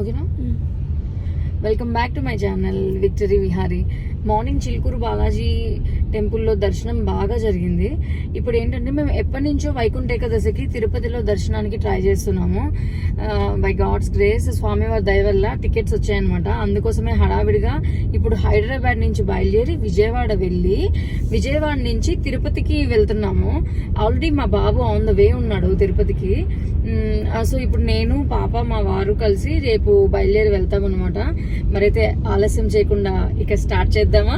ఓకేనా? Welcome back to my channel victory Vihari morning Chilkur Balaji టెంపుల్లో దర్శనం బాగా జరిగింది. ఇప్పుడు ఏంటంటే మేము ఎప్పటి నుంచో వైకుంఠ ఏకాదశికి తిరుపతిలో దర్శనానికి ట్రై చేస్తున్నాము. బై గాడ్స్ గ్రేస్ స్వామివారి దయ వల్ల టికెట్స్ వచ్చాయన్నమాట. అందుకోసమే హడావిడిగా ఇప్పుడు హైదరాబాద్ నుంచి బయలుదేరి విజయవాడ వెళ్ళి విజయవాడ నుంచి తిరుపతికి వెళ్తున్నాము. ఆల్రెడీ మా బాబు ఆన్ ద వే ఉన్నాడు తిరుపతికి. సో ఇప్పుడు నేను పాప మా వారు కలిసి రేపు బయలుదేరి వెళ్తాం అనమాట మరైతే ఆలస్యం చేయకుండా ఇక స్టార్ట్ చేద్దామా?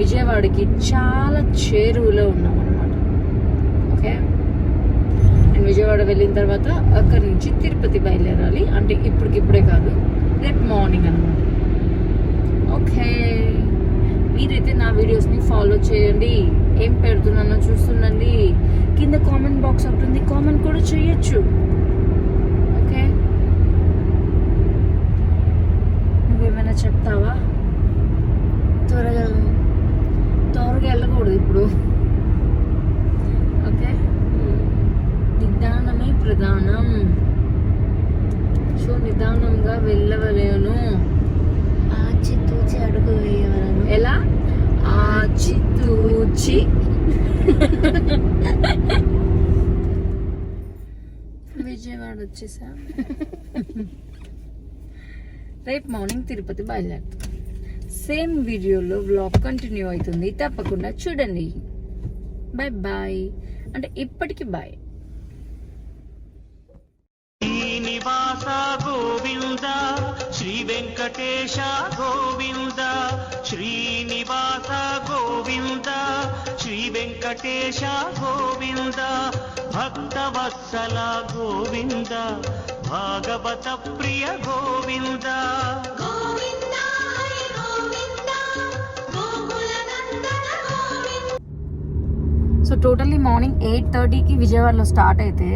విజయవాడకి చాలా చేరువలో ఉన్నాం అనమాట ఓకే? అండ్ విజయవాడ వెళ్ళిన తర్వాత అక్కడి నుంచి తిరుపతి బయలుదేరాలి. అంటే ఇప్పటికిప్పుడే కాదు రేపు మార్నింగ్ అనమాట ఓకే? మీరైతే నా వీడియోస్ని ఫాలో చేయండి. ఏం పెడుతున్నానో చూస్తుండండి. కింద కామెంట్ బాక్స్ ఉంటుంది కామెంట్ కూడా చేయొచ్చు. ఓకే? నువ్వేమైనా చెప్తావా? త్వరగా త్వరగా వెళ్ళకూడదు ఇప్పుడు. ఓకే? నిదానమే ప్రధానం. సో నిదానంగా వెళ్ళవలేను. ఆచి తూచి అడుగు వేయవలను. ఎలా? ఆచితూచి. విజయవాడ వచ్చేసా? రేపు మార్నింగ్ తిరుపతి బయలుదేరుతాం. సేమ్ వీడియోలో వ్లాగ్ కంటిన్యూ అవుతుంది. తప్పకుండా చూడండి. బాయ్ బాయ్ అంటే ఇప్పటికి బాయ్ శ్రీనివాస గోవింద శ్రీ వెంకటేశ గోవింద శ్రీనివాస గోవింద శ్రీ వెంకటేశ గోవింద భక్తవత్సల గోవింద భాగవత ప్రియ Govinda. So totally morning eight థర్టీకి విజయవాడలో స్టార్ట్ అయితే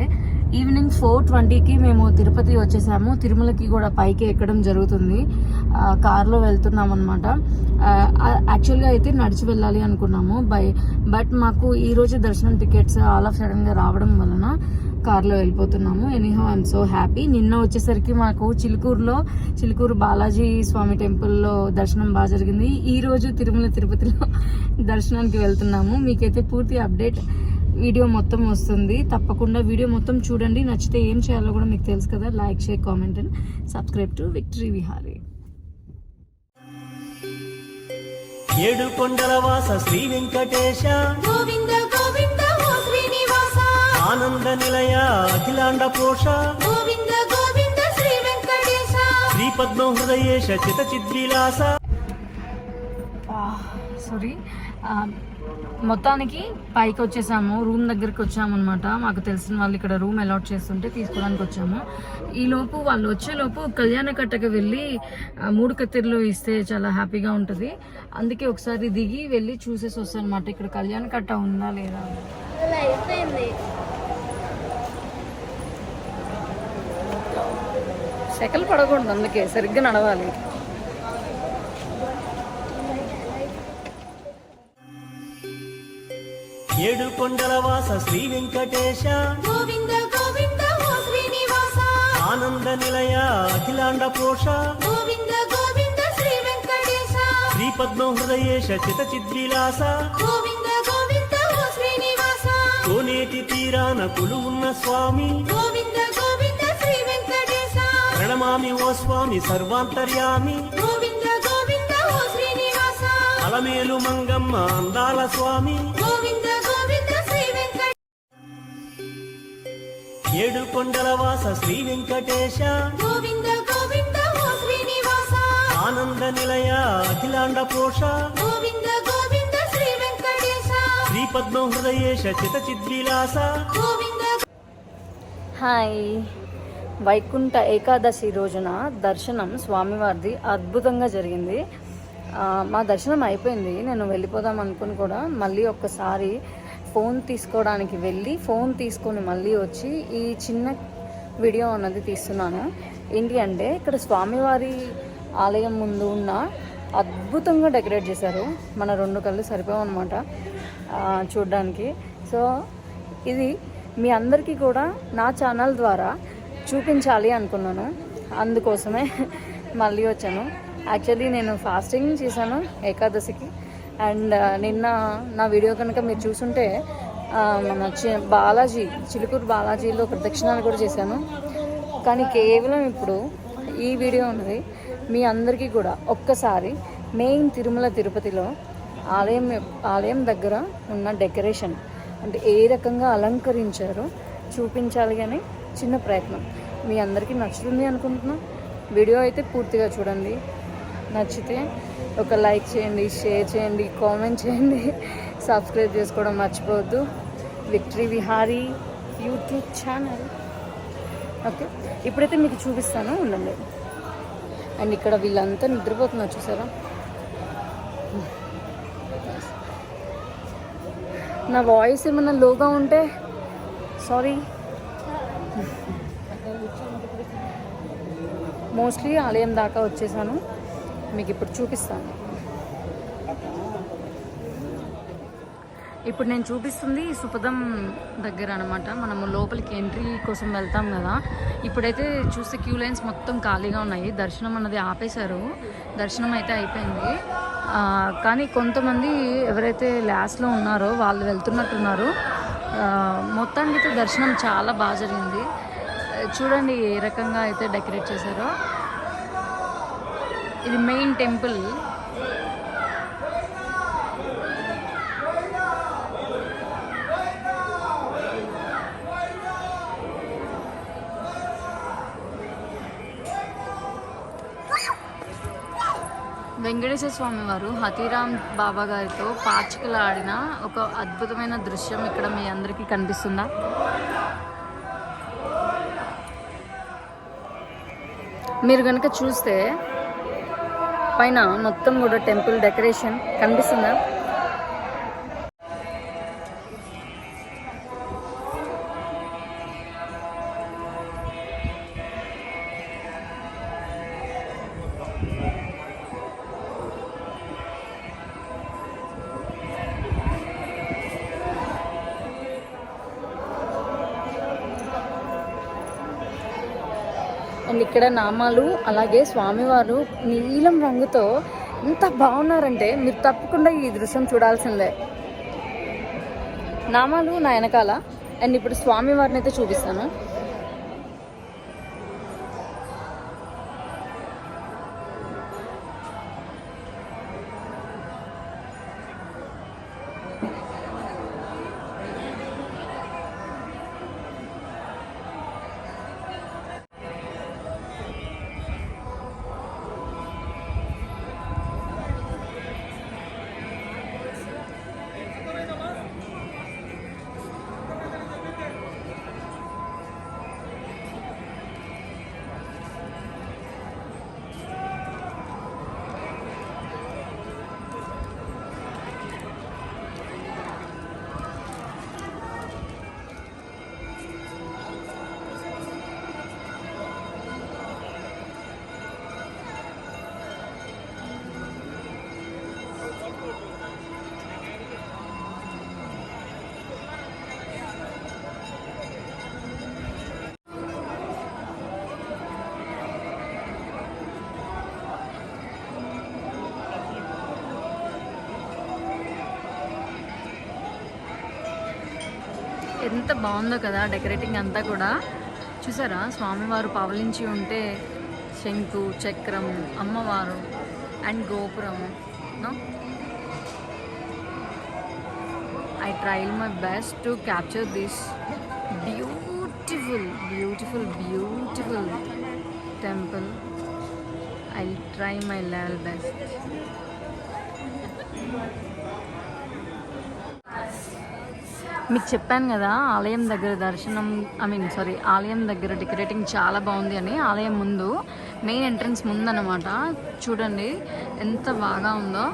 ఈవినింగ్ ఫోర్ ట్వంటీకి మేము తిరుపతి వచ్చేసాము. తిరుమలకి కూడా పైకి ఎక్కడం జరుగుతుంది. కార్లో వెళ్తున్నాం అనమాట యాక్చువల్గా అయితే నడిచి వెళ్ళాలి అనుకున్నాము. బై బట్ మాకు ఈరోజు దర్శనం టికెట్స్ ఆల్ ఆఫ్ సడన్గా రావడం వలన కార్లో వెళ్ళిపోతున్నాము. ఎనీహౌ ఐఎమ్ సో హ్యాపీ నిన్న వచ్చేసరికి మాకు చిలుకూరులో చిలుకూరు బాలాజీ స్వామి టెంపుల్లో దర్శనం బాగా జరిగింది. ఈ రోజు తిరుమల తిరుపతిలో దర్శనానికి వెళ్తున్నాము. మీకైతే పూర్తి అప్డేట్ వీడియో మొత్తం వస్తుంది. తప్పకుండా వీడియో మొత్తం చూడండి. నచ్చితే ఏం చేయాలో కూడా మీకు తెలుసు కదా. Like share comment and subscribe to Victory Vihari ఏడు కొండల వాస శ్రీ వెంకటేశ. గోవింద ఆనంద నిలయ అఖిలాండ పోష. గోవింద గోవింద శ్రీ వెంకటేశ. శ్రీ పద్మ హృదయేశ చిత చిద్విలాస. సారీ మొత్తానికి పైకి వచ్చేసాము రూమ్ దగ్గరికి వచ్చాము అనమాట మాకు తెలిసిన వాళ్ళు ఇక్కడ రూమ్ అలాట్ చేస్తుంటే తీసుకోవడానికి వచ్చాము. ఈ లోపు వాళ్ళు వచ్చే లోపు కళ్యాణ కట్టకి వెళ్ళి మూడు కత్తిర్లు ఇస్తే చాలా హ్యాపీగా ఉంటుంది. అందుకే ఒకసారి దిగి వెళ్ళి చూసేసి వస్తాను అనమాట ఇక్కడ కళ్యాణ కట్ట ఉందా లేదా అయిపోయింది. సెకలు పడకూడదు అందుకే సరిగ్గా నడవాలి. ఏడు కొండల వాస శ్రీ వెంకటేశ. గోవింద గోవింద ఓ శ్రీనివాస. ఆనంద నిలయ అఖిలాండ పోష. గోవింద గోవింద శ్రీ వెంకటేశ. శ్రీ పద్మ హృదయేశ చిత చిద్విలాస గోవింద గోవింద ఓ శ్రీనివాస. కోనేటి తీరాన కొలువున్న స్వామి. గోవింద ప్రణమామి ఓ స్వామి సర్వాంతర్యామి. గోవింద గోవింద ఓ శ్రీనివాస. అలమేలు మంగమ్మ అందాల స్వామి. గోవింద గోవింద శ్రీ వెంకట ఏడు కొండల వాస శ్రీ వెంకటేశ. గోవింద గోవింద ఓ శ్రీనివాస. ఆనంద నిలయ అఖిలాండ పోష. గోవింద గోవింద శ్రీ వెంకటేశ. శ్రీ పద్మ హృదయేశ చిత చిద్విలాస గోవింద. హాయ్. వైకుంఠ ఏకాదశి రోజున దర్శనం స్వామివారిది అద్భుతంగా జరిగింది. మా దర్శనం అయిపోయింది. నేను వెళ్ళిపోదాం అనుకుని కూడా మళ్ళీ ఒక్కసారి ఫోన్ తీసుకోవడానికి వెళ్ళి ఫోన్ తీసుకొని మళ్ళీ వచ్చి ఈ చిన్న వీడియో అన్నది తీస్తున్నాను. ఏంటి అంటే ఇక్కడ స్వామివారి ఆలయం ముందు ఉన్న అద్భుతంగా డెకరేట్ చేశారు. మన రెండు కళ్ళు సరిపోవన్నమాట చూడడానికి. సో ఇది మీ అందరికీ కూడా నా ఛానల్ ద్వారా చూపించాలి అనుకున్నాను. అందుకోసమే మళ్ళీ వచ్చాను. యాక్చువల్లీ నేను ఫాస్టింగ్ చేశాను ఏకాదశికి. అండ్ uh, నిన్న నా వీడియో కనుక మీరు చూసుంటే మన చి- బాలాజీ చిలుకూరు బాలాజీలో ప్రదక్షిణాలు కూడా చేశాను. కానీ కేవలం ఇప్పుడు ఈ వీడియో ఉన్నది. మీ అందరికీ కూడా ఒక్కసారి మెయిన్ తిరుమల తిరుపతిలో ఆలయం ఆలయం దగ్గర ఉన్న డెకరేషన్ అంటే ఏ రకంగా అలంకరించారో చూపించాలి అని చిన్న ప్రయత్నం. మీ అందరికీ నచ్చుతుంది అనుకుంటున్నాం. వీడియో అయితే పూర్తిగా చూడండి. నచ్చితే ఒక లైక్ చేయండి షేర్ చేయండి కామెంట్ చేయండి. సబ్స్క్రైబ్ చేసుకోవడం మర్చిపోవద్దు. Victory Vihari YouTube channel. Okay. ఇప్పుడైతే మీకు చూపిస్తాను. ఉండండి. అండ్ ఇక్కడ వీళ్ళంతా నిద్రపోతున్నారు చూసారా? నా వాయిస్ ఏమన్నా లోగా ఉంటే సారీ. మోస్ట్లీ ఆలయం దాకా వచ్చేసాను. మీకు ఇప్పుడు చూపిస్తాను. ఇప్పుడు నేను చూపిస్తుంది సుపదం దగ్గర అనమాట మనము లోపలికి ఎంట్రీ కోసం వెళ్తాం కదా. ఇప్పుడైతే చూస్తే క్యూ లైన్స్ మొత్తం ఖాళీగా ఉన్నాయి. దర్శనం అన్నది ఆపేశారు. దర్శనం అయితే అయిపోయింది. కానీ కొంతమంది ఎవరైతే లాస్ట్లో ఉన్నారో వాళ్ళు వెళ్తున్నట్టున్నారు. మొత్తానికి అయితే దర్శనం చాలా బాగా జరిగింది. చూడండి ఏ రకంగా అయితే డెకరేట్ చేశారో. ఇది మెయిన్ టెంపుల్. వెంకటేశ్వర స్వామి వారు హతీరామ్ బాబా గారితో పాచికలు ఆడిన ఒక అద్భుతమైన దృశ్యం ఇక్కడ మీ అందరికీ కనిపిస్తుందా? మీరు కనుక చూస్తే పైన మొత్తం కూడా టెంపుల్ డెకరేషన్ కనిపిస్తుందా? అండ్ ఇక్కడ నామాలు అలాగే స్వామివారు నీలం రంగుతో ఎంత బాగున్నారంటే మీరు తప్పకుండా ఈ దృశ్యం చూడాల్సిందే. నామాలు నా వెనకాల అండ్ ఇప్పుడు స్వామివారిని అయితే చూపిస్తాను. ఎంత బాగుందో కదా డెకరేటింగ్ అంతా కూడా. చూసారా? స్వామివారు పవలించి ఉంటే శంకు చక్రం అమ్మవారు అండ్ గోపురం I tried my best to capture this beautiful beautiful beautiful temple I try my level best మీకు చెప్పాను కదా ఆలయం దగ్గర దర్శనం ఐ మీన్ సారీ ఆలయం దగ్గర డెకరేటింగ్ చాలా బాగుంది అని ఆలయం ముందు మెయిన్ ఎంట్రన్స్ ముందు అనమాట చూడండి ఎంత బాగా ఉందో.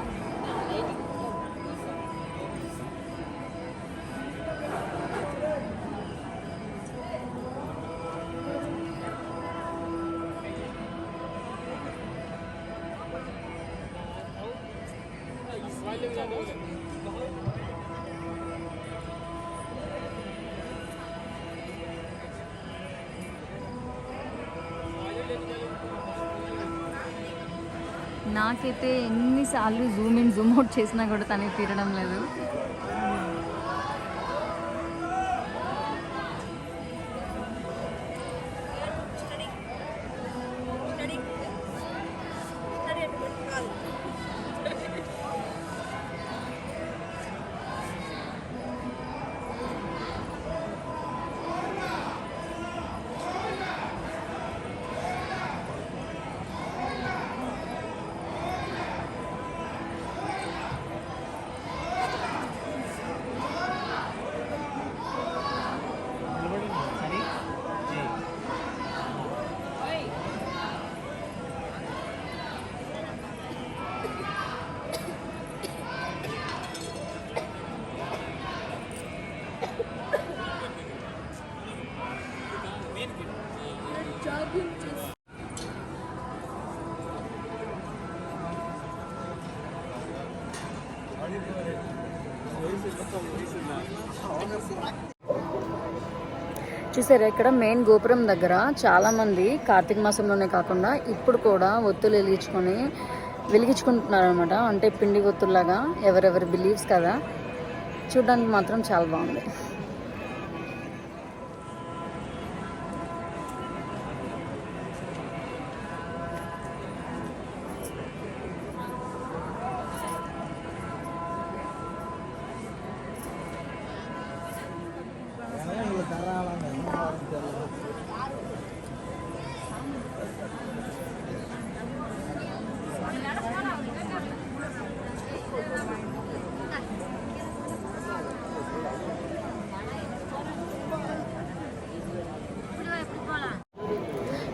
నాకైతే ఎన్నిసార్లు జూమ్ ఇన్ జూమ్ అవుట్ చేసినా కూడా తనకి తీరడం లేదు. చూసారా ఇక్కడ మెయిన్ గోపురం దగ్గర చాలా మంది కార్తీక మాసంలోనే కాకుండా ఇప్పుడు కూడా ఒత్తులు వెలిగించుకొని వెలిగించుకుంటున్నారు అనమాట అంటే పిండి ఒత్తుల్లాగా ఎవరెవరి బిలీవ్స్ కదా చూడడానికి మాత్రం చాలా బాగుంది.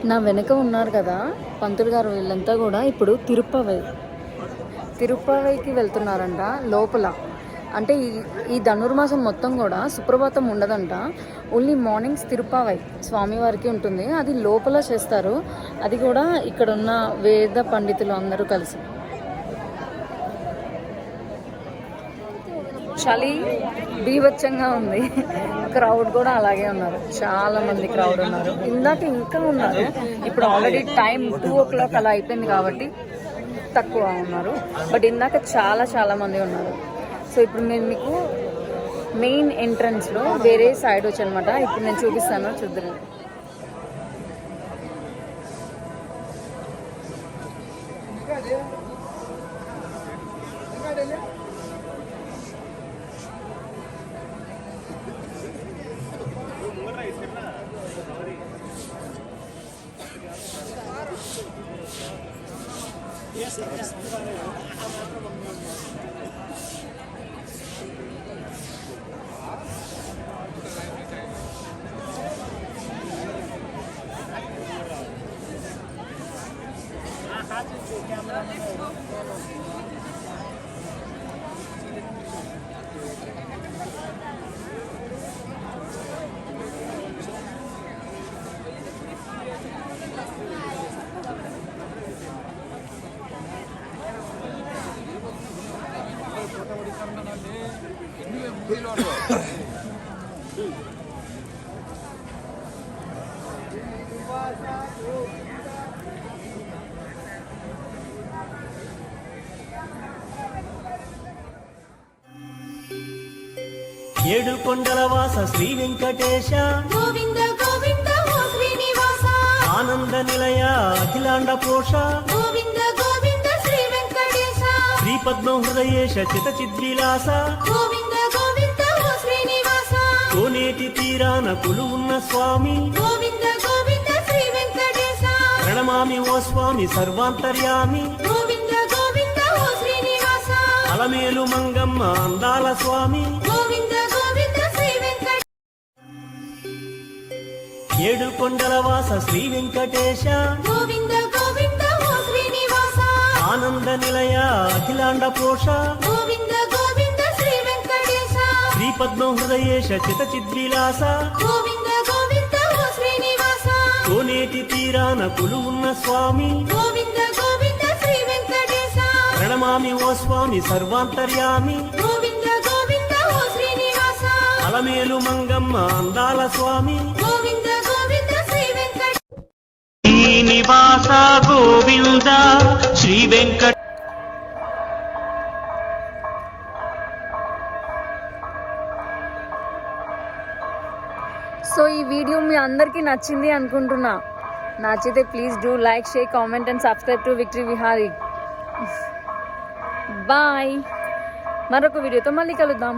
నా వెనక ఉన్నారు కదా పంతులు గారు వీళ్ళంతా కూడా ఇప్పుడు తిరుపవై తిరుపవైకి వెళ్తున్నారంట లోపల. అంటే ఈ ఈ ధనుర్మాసం మొత్తం కూడా సుప్రభాతం ఉండదంట. ఓన్లీ మార్నింగ్స్ తిరుపవై స్వామివారికి ఉంటుంది. అది లోపల చేస్తారు. అది కూడా ఇక్కడ ఉన్న వేద పండితులు అందరూ కలిసి. చలి బీభత్సంగా ఉంది. క్రౌడ్ కూడా అలాగే ఉన్నారు. చాలా మంది క్రౌడ్ ఉన్నారు. ఇందాక ఇంకా ఉన్నారు. ఇప్పుడు already time two o'clock అలా అయిపోయింది కాబట్టి తక్కువ ఉన్నారు. బట్ ఇందాక చాలా చాలా మంది ఉన్నారు. సో ఇప్పుడు నేను మీకు మెయిన్ ఎంట్రన్స్లో వేరే సైడ్ వచ్చి అనమాట ఇప్పుడు నేను చూపిస్తాను. చూద్దరు ఏడు కొండల వాస శ్రీ వెంకటేశ. గోవింద గోవింద ఓ శ్రీనివాస. ఆనంద నిలయ అఖిలాండ పోష. గోవింద గోవింద శ్రీ వెంకటేశ. శ్రీ పద్మ హృదయేశ చిత చిద్విలాస గోవింద గోవింద ఓ శ్రీనివాస. కోనేటి తీరాన ఉన్న స్వామి. గోవింద ప్రణమామి ఓ స్వామి సర్వాంతర్యామి. గోవింద గోవింద ఓ శ్రీనివాస. అలమేలు మంగమ్మ అందాల స్వామి. గోవింద గోవింద శ్రీ వెంకట ఏడు కొండల వాస శ్రీ వెంకటేశ. గోవింద గోవింద ఓ శ్రీనివాస. ఆనంద నిలయ అఖిలాండ పోష. గోవింద గోవింద శ్రీ వెంకటేశ. శ్రీ పద్మ హృదయేశ చిత చిద్విలాస గోవింద కోనేటి తీరాన ఉన్న స్వామి. గోవింద గోవింద శ్రీ వెంకటేశ. ప్రణమామి ఓ స్వామి సర్వాంతర్యామి. గోవింద గోవింద ఓ శ్రీనివాస. అలమేలు మంగమ్మ అందాల స్వామి. గోవింద గోవింద శ్రీ వెంకట శ్రీనివాస గోవింద శ్రీ వెంకట వీడియో మీ అందరికీ నచ్చింది అనుకుంటున్నా. నచ్చితే please do like share comment and subscribe to victory Vihari bye మరొక వీడియోతో మళ్ళీ కలుద్దాం.